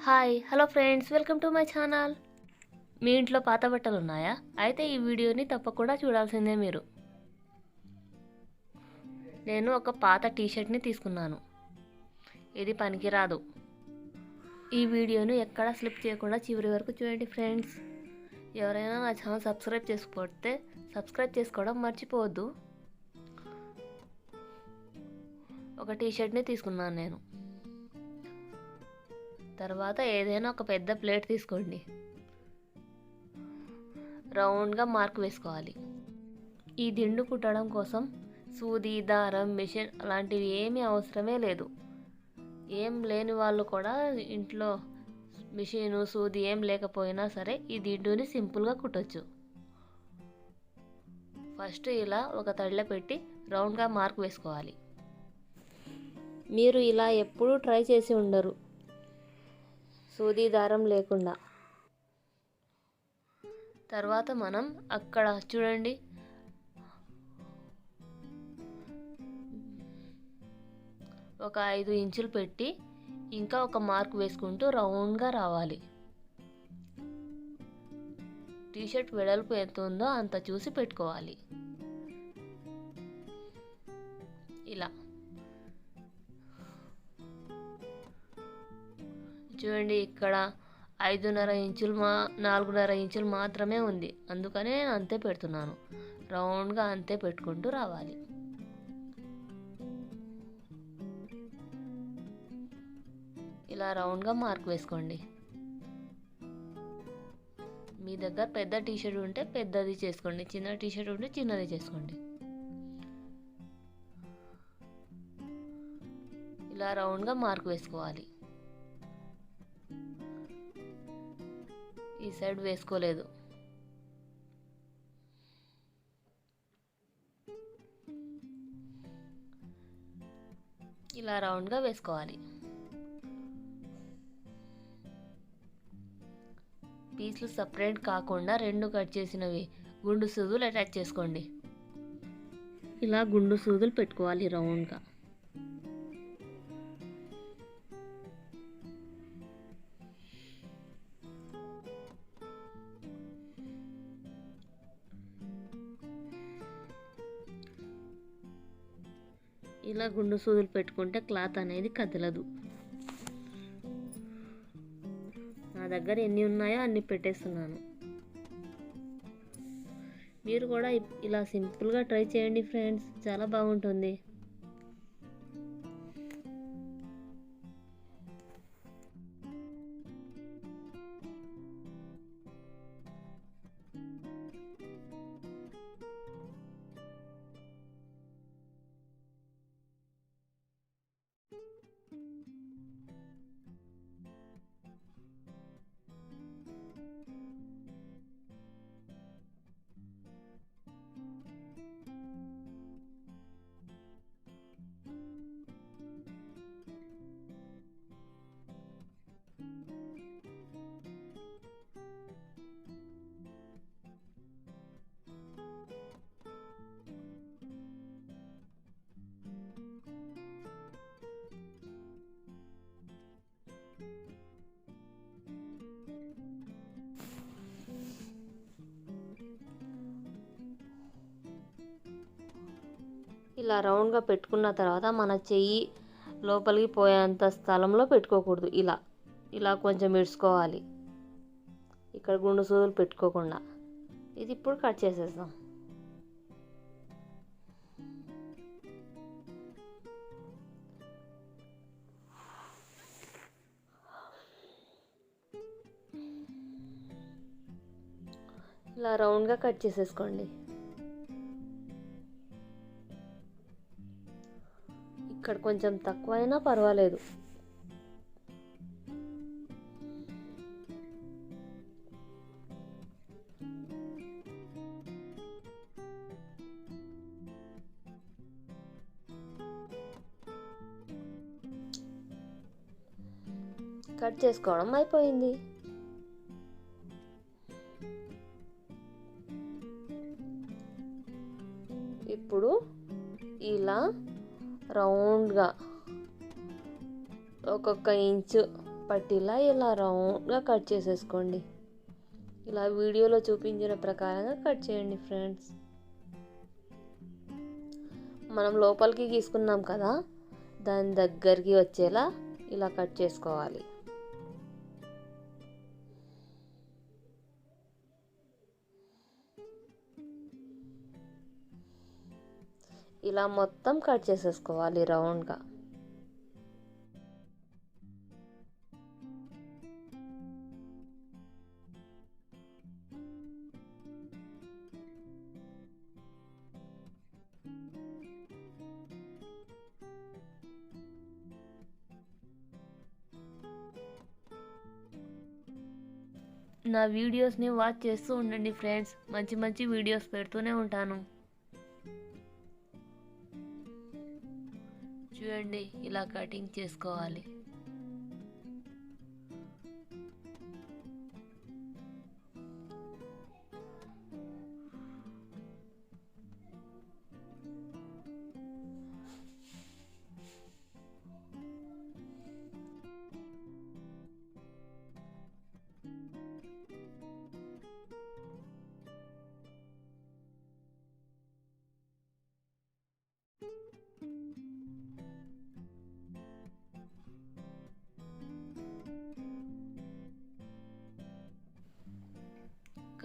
Hi hello friends welcome to my channel మీ ఇంట్లో పాత బట్టలు ఉన్నాయా? అయితే ఈ వీడియోని తప్పకుండా చూడాల్సిందే మీరు. నేను ఒక పాత టీషర్ట్ని తీసుకున్నాను. ఇది పనికిరాదు. ఈ వీడియోను ఎక్కడా స్లిప్ చేయకుండా చివరి వరకు చూడండి ఫ్రెండ్స్ ఎవరైనా నా ఛానల్ సబ్స్క్రైబ్ చేసుకోకపోతే సబ్స్క్రైబ్ చేసుకోవడం మర్చిపోవద్దు. ఒక టీషర్ట్ని తీసుకున్నాను నేను. తర్వాత ఏదైనా ఒక పెద్ద ప్లేట్ తీసుకోండి. రౌండ్గా మార్క్ వేసుకోవాలి. ఈ దిండు కుట్టడం కోసం సూది దారం మిషన్ అలాంటివి ఏమీ అవసరమే లేదు. ఏం లేని వాళ్ళు కూడా ఇంట్లో మిషను సూది ఏం లేకపోయినా సరే ఈ దిండుని సింపుల్గా కుట్టచ్చు. ఫస్ట్ ఇలా ఒక తడిలో పెట్టి రౌండ్గా మార్క్ వేసుకోవాలి. మీరు ఇలా ఎప్పుడూ ట్రై చేసి ఉండరు. సూది దారం లేకుండా. తర్వాత మనం అక్కడ చూడండి. ఒక ఐదు ఇంచులు పెట్టి ఇంకా ఒక మార్క్ వేసుకుంటూ రౌండ్గా రావాలి. టీషర్ట్ వెడల్పు ఎంత ఉందో అంత చూసి పెట్టుకోవాలి. ఇలా. చూడండి ఇక్కడ ఐదున్నర ఇంచులు మా నాలుగున్నర ఇంచులు మాత్రమే ఉంది. అందుకనే నేను అంతే పెడుతున్నాను. రౌండ్గా అంతే పెట్టుకుంటూ రావాలి. ఇలా రౌండ్గా మార్క్ వేసుకోండి. మీ దగ్గర పెద్ద టీషర్ట్ ఉంటే పెద్దది చేసుకోండి. చిన్న టీషర్ట్ ఉంటే చిన్నది చేసుకోండి. ఇలా రౌండ్గా మార్క్ వేసుకోవాలి. ఈ సైడ్ వేసుకోలేదు. ఇలా రౌండ్గా వేసుకోవాలి. పీస్లు సపరేట్ కాకుండా రెండు కట్ చేసినవి గుండు సూదులు అటాచ్ చేసుకోండి. ఇలా గుండు సూదులు పెట్టుకోవాలి రౌండ్గా. ఇలా గుండు సూదులు పెట్టుకుంటే క్లాత్ అనేది కదలదు. నా దగ్గర ఎన్ని ఉన్నాయో అన్ని పెట్టేస్తున్నాను. మీరు కూడా ఇలా సింపుల్గా ట్రై చేయండి ఫ్రెండ్స్. చాలా బాగుంటుంది. ఇలా రౌండ్గా పెట్టుకున్న తర్వాత మన చెయ్యి లోపలికి పోయేంత స్థలంలో పెట్టుకోకూడదు. ఇలా ఇలా కొంచెం ఇడుచుకోవాలి. ఇక్కడ గుండు సూదులు పెట్టుకోకుండా. ఇది ఇప్పుడు కట్ చేసేద్దాం. ఇలా రౌండ్గా కట్ చేసేసుకోండి. ఇక్కడ కొంచెం తక్కువ అయినా పర్వాలేదు. కట్ చేసుకోవడం అయిపోయింది. ఇప్పుడు ఇలా రౌండ్గా. ఒక్కొక్క ఇంచు పట్టిలా ఇలా రౌండ్గా కట్ చేసేసుకోండి. ఇలా వీడియోలో చూపించిన ప్రకారంగా కట్ చేయండి ఫ్రెండ్స్. మనం లోపలికి గీసుకున్నాం కదా దాని దగ్గరికి వచ్చేలా ఇలా కట్ చేసుకోవాలి. ఇలా మొత్తం కట్ చేసేసుకోవాలి రౌండ్గా. నా వీడియోస్ని వాచ్ చేస్తూ ఉండండి ఫ్రెండ్స్. మంచి మంచి వీడియోస్ పెడుతూనే ఉంటాను. చూడండి ఇలా కటింగ్ చేసుకోవాలి.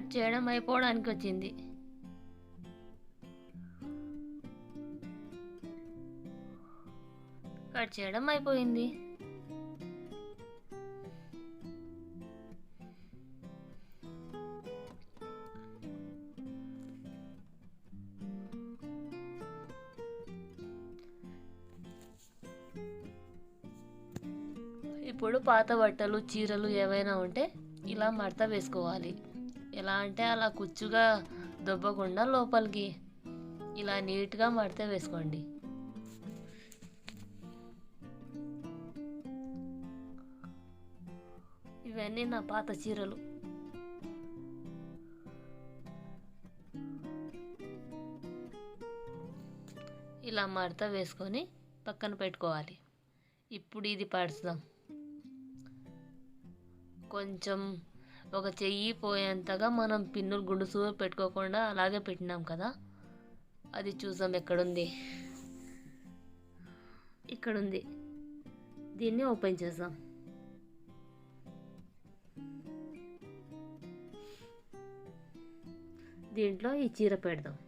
కట్ చేయడం అయిపోవడానికి వచ్చింది. కట్ చేయడం అయిపోయింది. ఇప్పుడు పాత బట్టలు చీరలు ఏవైనా ఉంటే ఇలా మడత వేసుకోవాలి. ఎలా అంటే అలా కుచ్చుగా దొబ్బకుండా లోపలికి ఇలా నీట్గా మడత వేసుకోండి. ఇవన్నీ నా పాత చీరలు. ఇలా మడత వేసుకొని పక్కన పెట్టుకోవాలి. ఇప్పుడు ఇది పడుస్తాం కొంచెం ఒక చెయ్యి పోయేంతగా మనం పిన్నులు గుండుసు పెట్టుకోకుండా అలాగే పెట్టినాం కదా. అది చూసాం ఎక్కడుంది. ఇక్కడుంది. దీన్ని ఓపెన్ చేద్దాం దీంట్లో ఈ చీర పెడదాం.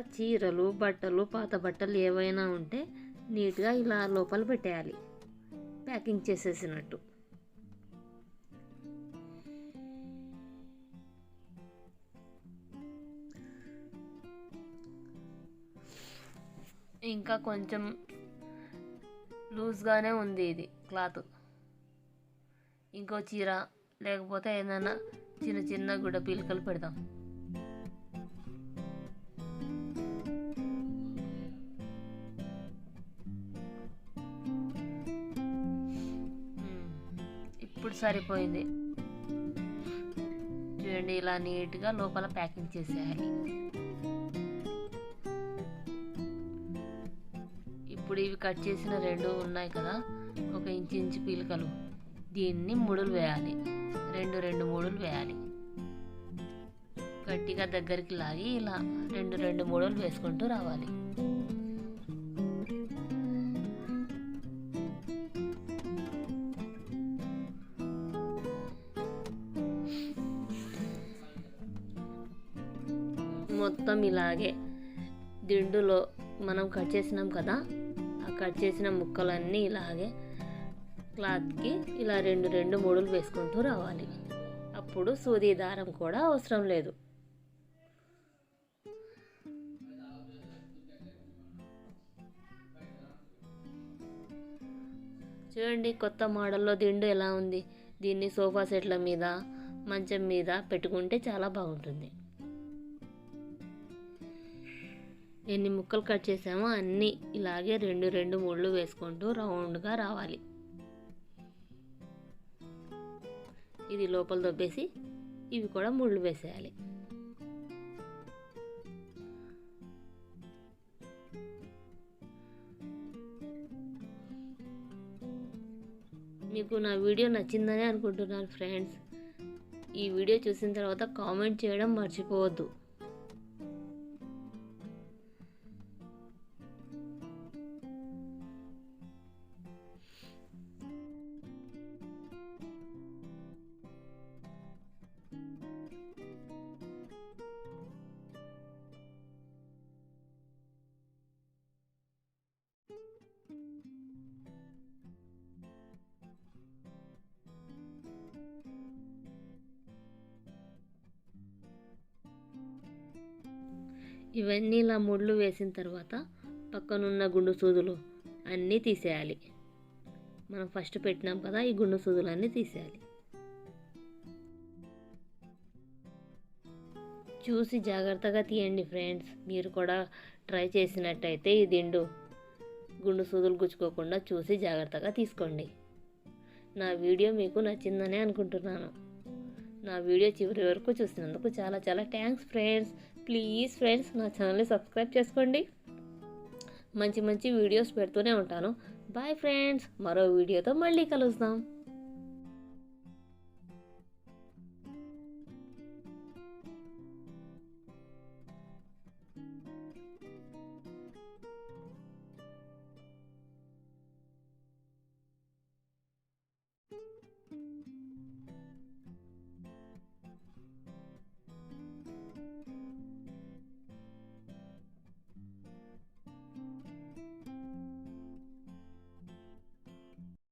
చీరలు బట్టలు పాత బట్టలు ఏవైనా ఉంటే నీట్గా ఇలా లోపల పెట్టేయాలి. ప్యాకింగ్ చేసేసినట్టు. ఇంకా కొంచెం లూజ్గానే ఉంది ఇది క్లాత్. ఇంకో చీర లేకపోతే ఏదైనా చిన్న చిన్న గుడ్డ పీలికలు పెడదాం. ఇప్పుడు సరిపోయింది. చూడండి ఇలా నీట్గా లోపల ప్యాకింగ్ చేసేయాలి. ఇప్పుడు ఇవి కట్ చేసిన రెండు ఉన్నాయి కదా ఒక ఇంచు ఇంచు పీలికలు. దీన్ని ముడులు వేయాలి. రెండు రెండు మూడులు వేయాలి. గట్టిగా దగ్గరికి లాగి ఇలా రెండు రెండు మూడులు వేసుకుంటూ రావాలి. మొత్తం ఇలాగే దిండులో మనం కట్ చేసినాం కదా ఆ కట్ చేసిన ముక్కలన్నీ ఇలాగే క్లాత్కి ఇలా రెండు రెండు మూడులు వేసుకుంటూ రావాలి. అప్పుడు సూది దారం కూడా అవసరం లేదు. చూడండి కొత్త మోడల్లో దిండు ఎలా ఉంది. దీన్ని సోఫా సెట్ల మీద మంచం మీద పెట్టుకుంటే చాలా బాగుంటుంది. ఎన్ని ముక్కలు కట్ చేసామో అన్నీ ఇలాగే రెండు రెండు ముళ్ళు వేసుకుంటూ రౌండ్గా రావాలి. ఇది లోపల దొబ్బేసి ఇవి కూడా ముళ్ళు వేసేయాలి. మీకు నా వీడియో నచ్చిందని అనుకుంటున్నాను ఫ్రెండ్స్. ఈ వీడియో చూసిన తర్వాత కామెంట్ చేయడం మర్చిపోవద్దు. ఇవన్నీ ఇలా ముళ్ళు వేసిన తర్వాత పక్కనున్న గుండు సూదులు అన్నీ తీసేయాలి. మనం ఫస్ట్ పెట్టినాం కదా ఈ గుండు సూదులు అన్నీ తీసేయాలి. చూసి జాగ్రత్తగా తీయండి ఫ్రెండ్స్. మీరు కూడా ట్రై చేసినట్టయితే ఈ దిండు గుండు సూదులు గుచ్చుకోకుండా చూసి జాగ్రత్తగా తీసుకోండి. నా వీడియో మీకు నచ్చిందనే అనుకుంటున్నాను. నా వీడియో చివరి వరకు చూసినందుకు చాలా చాలా థ్యాంక్స్ ఫ్రెండ్స్. ప్లీజ్ ఫ్రెండ్స్ నా ఛానల్ని సబ్స్క్రైబ్ చేసుకోండి. మంచి మంచి వీడియోస్ పెడుతూనే ఉంటాను. బాయ్ ఫ్రెండ్స్ మరో వీడియోతో మళ్ళీ కలుద్దాం.